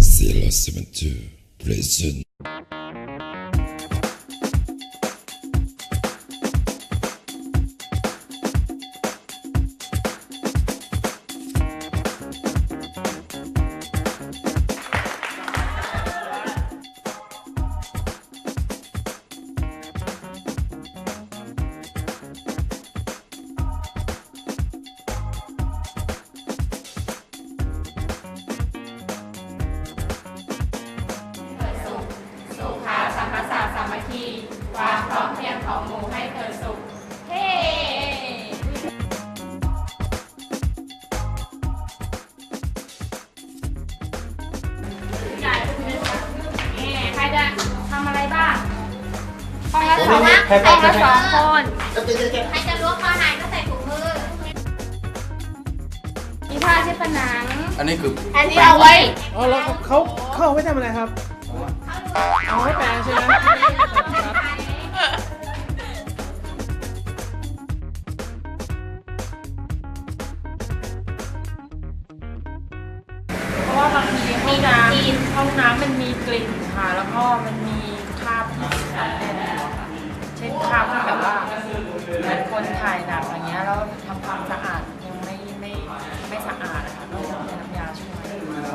Zero Seven Two Present สองห้องละสองคนใครจะล้วงคอหายก็ใส่ถุงมือมีผ้าเช็ดผนัง อันนี้คืออันนี้เอาไว้อ๋อแล้วเขาเขาเอาไว้ทำอะไรครับเอาไว้แปลงใช่ไหมครับเพราะว่าบางทีห้องน้ำห้องน้ำมันมีกลิ่นค่ะ แล้วก็มันมีคราบที่สารแน่นอยู่อะค่ะ เช่นคราบที่แบบว่าเหมือนคนถ่ายหนังอย่างเงี้ยแล้วทำความสะอาดยังไม่ไม่ไม่สะอาดนะคะก็เลยต้องใช้น้ำยาช่วย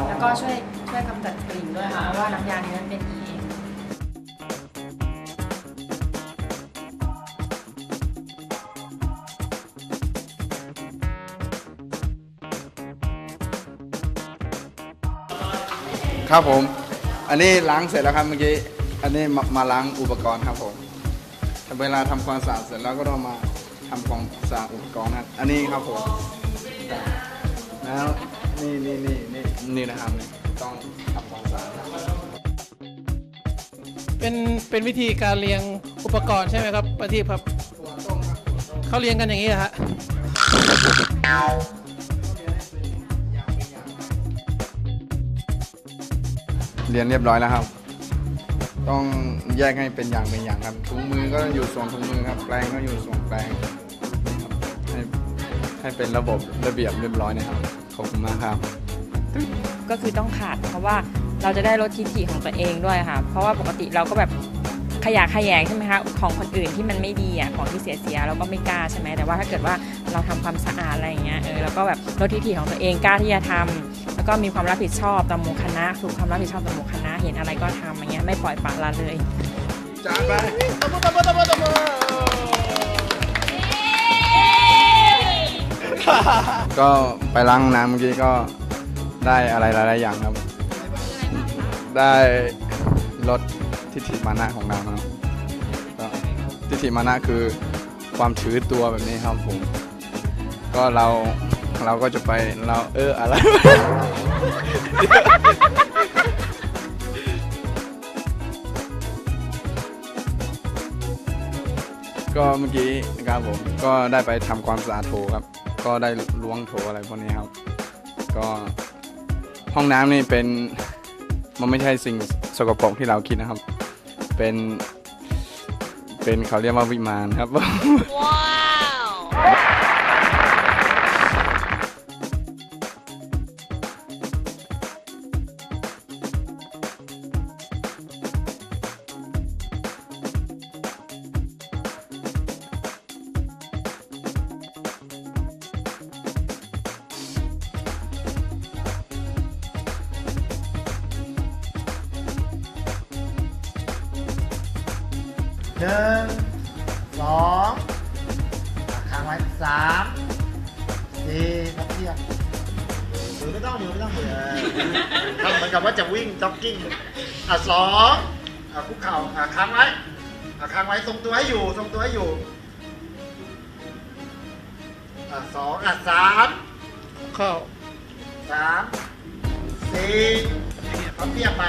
แล้วก็ช่วยช่วยกำจัดกลิ่นด้วยค่ะเพราะว่าน้ำยานี้มันเป็น EM ครับผม อันนี้ล้างเสร็จแล้วครับเมื่อกี้ อันนี้มามาล้างอุปกรณ์ครับผม เวลาทำความสะอาดเสร็จแล้วก็ต้องมาทำความสะอาดอุปกรณ์นะอันนี้ครับผมแล้วนี่นี่นี่นี่นี่นะครับนี่ต้องทำความสะอาดครับเป็นเป็นวิธีการเรียงอุปกรณ์ใช่ไหมครับประทีปครับเขาเรียงกันอย่างนี้เหรอฮะเรียนเรียบร้อยแล้วครับ ต้องแยกให้เป็นอย่างเป็นอย่างครับถุงมือก็อยู่ส่วนถุงมือครับ แปรงก็อยู่ส่วนแปรงครับให้ให้เป็นระบบระเบียบเรียบร้อยนะครับขอบคุณมากครับ ก็คือต้องขาดเพราะว่าเราจะได้ลดทิฐิของตัวเองด้วยค่ะ เพราะว่าปกติเราก็แบบขยะขยงใช่ไหมคะของคนอื่นที่มันไม่ดีอะของที่เสียเสียเราก็ไม่กล้าใช่ไหมแต่ว่าถ้าเกิดว่าเราทำความสะอาดอะไรอย่างเงี้ยเออเราก็แบบลดทิฐิของตัวเองกล้าที่จะทำแล้วก็มีความรับผิดชอบต่อหมู่คณะฝึกความรับผิดชอบต่อหมู่คณะ เห็นอะไรก็ทำอย่างเงี้ยไม่ปล่อยปละละเลยจ้าไปตบมือตบมือตบมือตบมือก็ไปล้างน้ำเมื่อกี้ก็ได้อะไรหลายๆอย่างครับ ได้ลดทิฏฐิมานะของเราครับก็ทิฏฐิมานะคือความถือตัวแบบนี้ครับผม ก็เราเราก็จะไปเราเอออะไร ก็เมื่อกี้นะครับผมก็ได้ไปทำความสะอาดโถครับ ก็ได้ล้วงโถอะไรพวกนี้ครับ ก็ห้องน้ำนี่เป็นมันไม่ใช่สิ่งสกปรกที่เราคิดนะครับ เป็น เป็นเขาเรียกว่าวิมานครับ หนึ่งสองค้างไว้สามสี่ครับเทียบอยู่ไม่ต้องอยู่ไม่ต้องอยู่เลยทำเหมือนกับว่าจะวิ่งจ็อกกิ้งอะสองอะคุกเข่าอะค้างไว้อะค้างไว้ทรงตัวให้อยู่ทรงตัวให้อยู่อะสองอะสามเข้าสามสี่พับเพียบไป